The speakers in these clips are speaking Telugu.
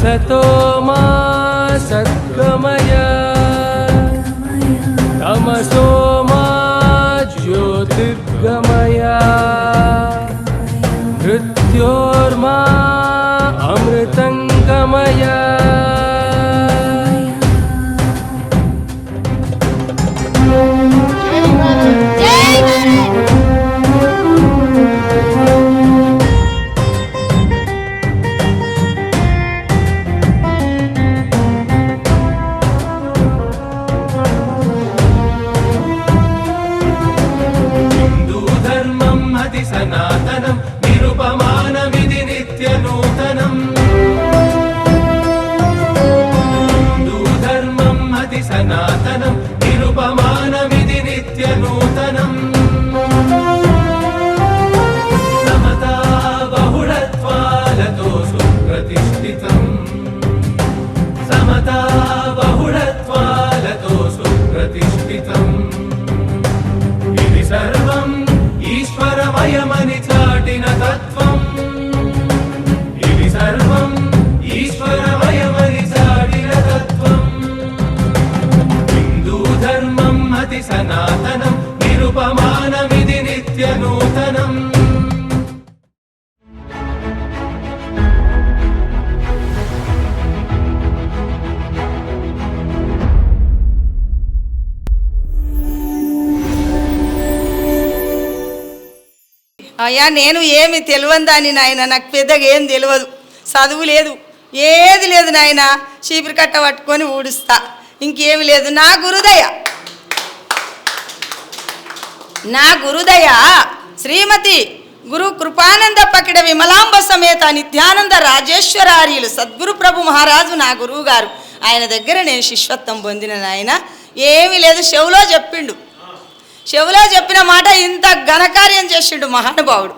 सतो मा सत् అది సనాతనం. ధర్మం సనాతనం నిరుపమానమిది నిత్య నూతనం. అయ్యా నేను ఏమి తెలియని నాయన? నాకు పెద్దగా ఏం తెలియదు. చదువు లేదు. ఏది లేదు నాయన? చీపురు కట్ట పట్టుకొని ఊడుస్తా. ఇంకేమి లేదు. నా గురుదయ. నా గురుదయ శ్రీమతి గురు కృపానంద పకిడ విమలాంబ సమేత నిత్యానంద రాజేశ్వరార్యులు సద్గురు ప్రభు మహారాజు నా గురువు గారు ఆయన దగ్గర నేను శిష్యత్వం పొందిన నాయన. ఏమీ లేదు చెవులో చెప్పిండు. చెవులో చెప్పిన మాట ఇంత ఘనకార్యం చేసిండు మహానుభావుడు.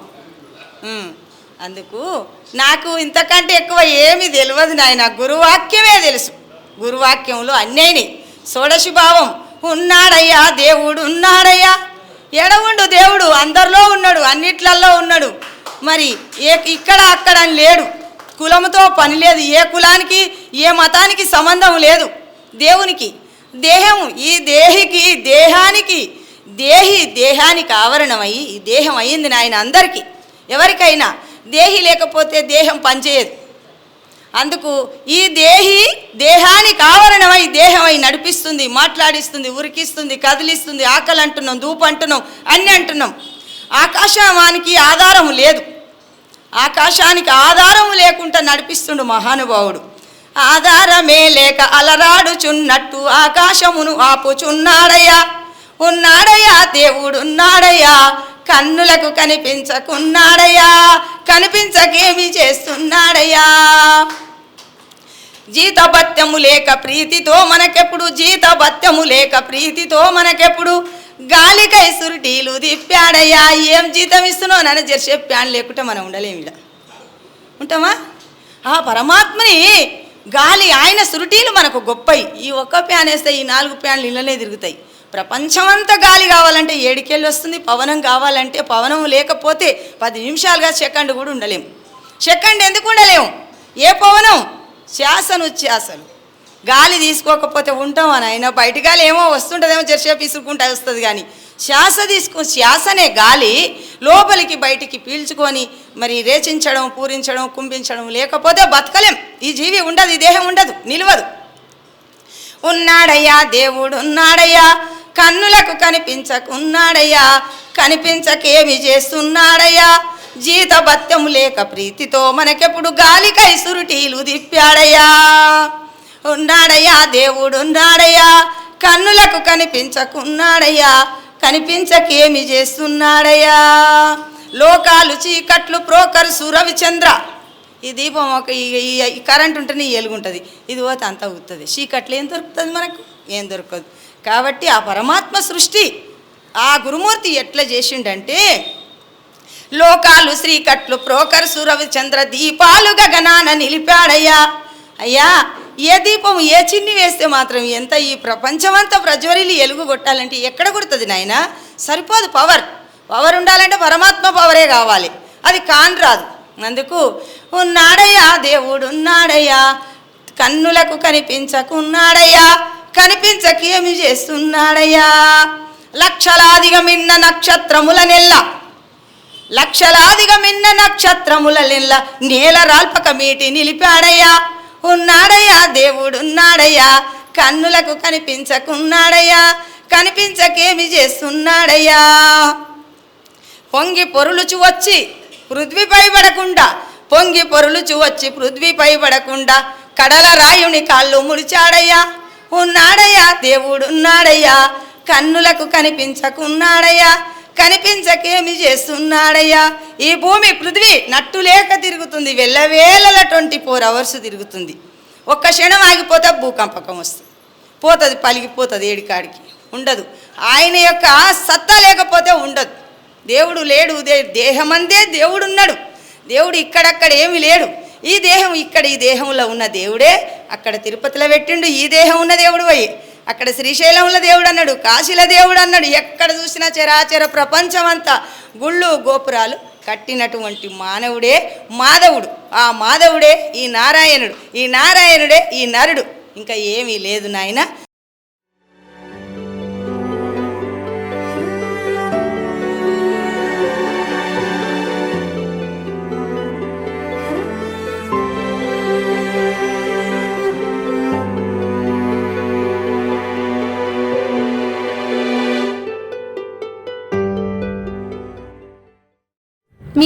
అందుకు నాకు ఇంతకంటే ఎక్కువ ఏమీ తెలియదు నాయన. గురువాక్యమే తెలుసు. గురువాక్యంలో అన్నయ్యని షోడశి భావం. ఉన్నాడయ్యా దేవుడు ఉన్నాడయ్యా. ఎడవుండు దేవుడు అందరిలో ఉన్నాడు అన్నిట్లల్లో ఉన్నాడు. మరి ఏ ఇక్కడ అక్కడ అని లేడు. కులముతో పని లేదు. ఏ కులానికి ఏ మతానికి సంబంధం లేదు. దేవునికి దేహం ఈ దేహికి దేహానికి దేహి దేహానికి ఆవరణమై ఈ దేహం అయ్యింది నాయన అందరికీ. ఎవరికైనా దేహి లేకపోతే దేహం పనిచేయదు. అందుకు ఈ దేహి దేహానికి ఆవరణమై దేహమై నడిపిస్తుంది మాట్లాడిస్తుంది ఉరికిస్తుంది కదిలిస్తుంది ఆకలి అంటున్నాం ధూపు అంటున్నాం అన్ని అంటున్నాం. ఆకాశవానికి ఆధారం లేదు. ఆకాశానికి ఆధారం లేకుండా నడిపిస్తుండు మహానుభావుడు. ఆధారమే లేక అలరాడుచున్నట్టు ఆకాశమును ఆపుచున్నాడయ్యా. ఉన్నాడయ్యా దేవుడు ఉన్నాడయ్యా కన్నులకు కనిపించకున్నాడయ్యా. కనిపించకేమి చేస్తున్నాడయ్యా? జీతభత్యము లేక ప్రీతితో మనకెప్పుడు? జీతభత్యము లేక ప్రీతితో మనకెప్పుడు? గాలికై సురుటీలు దిప్పాడయ్యా ఏం జీతం ఇస్తున్నావు? నన్ను జెర్సే ప్యాన్ లేకుంటే మనం ఉండలేము ఇలా ఉంటామా ఆ పరమాత్మని గాలి ఆయన సురుటీలు మనకు గొప్పయి. ఈ ఒక్క ప్యాన్ వేస్తే ఈ నాలుగు ప్యాన్లు ఇళ్ళనే తిరుగుతాయి. ప్రపంచమంతా గాలి కావాలంటే ఏడికెళ్ళి వస్తుంది పవనం కావాలంటే పవనం లేకపోతే పది నిమిషాలుగా సెకండ్ కూడా ఉండలేము సెకండ్ ఎందుకు ఉండలేము ఏ పవనం? శ్వాసను శ్వాసలు గాలి తీసుకోకపోతే ఉంటాం అని అయినా బయట గాలి ఏమో వస్తుంటుందేమో జర్సేపు ఇసురుకుంటా వస్తుంది కానీ శ్వాస తీసుకో శ్వాసనే గాలి లోపలికి బయటికి పీల్చుకొని మరి రేచించడం పూరించడం కుంభించడం లేకపోతే బతకలేం. ఈ జీవి ఉండదు ఈ దేహం ఉండదు నిలవదు. ఉన్నాడయ్యా దేవుడు ఉన్నాడయ్యా. కన్నులకు కనిపించకున్నాడయ్యా. కనిపించకేమి చేస్తున్నాడయ్యా? జీతభత్యము లేక ప్రీతితో మనకెప్పుడు గాలికై సురుటీలు దిప్పాడయ్యా ఉన్నాడయ్యా దేవుడు ఉన్నాడయ్యా కన్నులకు కనిపించకున్నాడయ్యా. కనిపించకేమి చేస్తున్నాడయ్యా. లోకాలు చీకట్లు ప్రోకరు సురవిచంద్ర. ఈ దీపం ఒక ఈ- కరెంట్ ఉంటేనే ఎలుగుంటుంది ఇది పోతే అంతా అవుతుంది చీకట్లు ఏం దొరుకుతుంది మనకు? ఏం దొరకదు. కాబట్టి ఆ పరమాత్మ సృష్టి ఆ గురుమూర్తి ఎట్లా చేసిండంటే లోకాలు శ్రీకట్లు ప్రోకర్ సురవిచంద్ర దీపాలు గగనాన నిలిపాడయ్యా. అయ్యా ఏ దీపం ఏ చిన్ని వేస్తే మాత్రం ఎంత ఈ ప్రపంచమంతా ప్రజ్వరిల్లి ఎలుగు కొట్టాలంటే ఎక్కడ కొడుతుంది నాయన? సరిపోదు పవర్. పవర్ ఉండాలంటే పరమాత్మ పవరే కావాలి. అది కాని రాదు. అందుకు ఉన్నాడయ్యా దేవుడు ఉన్నాడయ్యా కన్నులకు కనిపించకున్నాడయ్యా. కనిపించకేమి చేస్తున్నాడయ్యా? లక్షలాదిగా మిన్న నక్షత్రముల నెల్ల లక్షలాదిగా మిన్న నక్షత్రముల నిల్ల నేల రాల్పక మీటి నిలిపాడయ్యా. ఉన్నాడయ్యా దేవుడున్నాడయ్యా. కన్నులకు కనిపించకున్నాడయ్యా. కనిపించకేమి చేస్తున్నాడయ్యా. పొంగి పొరులుచు వచ్చి పృథ్వీపై పడకుండా పొంగి పొరులుచు వచ్చి పృథ్వీపై పడకుండా కడల రాయుని కాళ్ళు ముడిచాడయ్యా ఉన్నాడయ్యా దేవుడున్నాడయ్యా. కన్నులకు కనిపించకున్నాడయ్యా. కనిపించకేమి చేస్తున్నాడయ్యా? ఈ భూమి పృథ్వీ నట్టు లేక తిరుగుతుంది. వెళ్ళవేళల ట్వంటీ ఫోర్ అవర్స్ తిరుగుతుంది. ఒక్క క్షణం ఆగిపోతే భూకంపకం వస్తుంది. పోతుంది పలిగిపోతుంది ఏడికాడికి ఉండదు. ఆయన యొక్క సత్తా లేకపోతే ఉండదు. దేవుడు లేడు దేహమందే దేవుడు ఉన్నాడు దేవుడు ఇక్కడక్కడ ఏమి లేడు. ఈ దేహం ఇక్కడ ఈ దేహంలో ఉన్న దేవుడే అక్కడ తిరుపతిలో పెట్టిండు. ఈ దేహం ఉన్న దేవుడు పోయి అక్కడ శ్రీశైలంలో దేవుడు అన్నాడు కాశీల దేవుడు అన్నాడు ఎక్కడ చూసినా చరాచర ప్రపంచం అంతా గుళ్ళు గోపురాలు కట్టినటువంటి మానవుడే మాధవుడు. ఆ మాధవుడే ఈ నారాయణుడు ఈ నారాయణుడే ఈ నరుడు. ఇంకా ఏమీ లేదు నాయనా.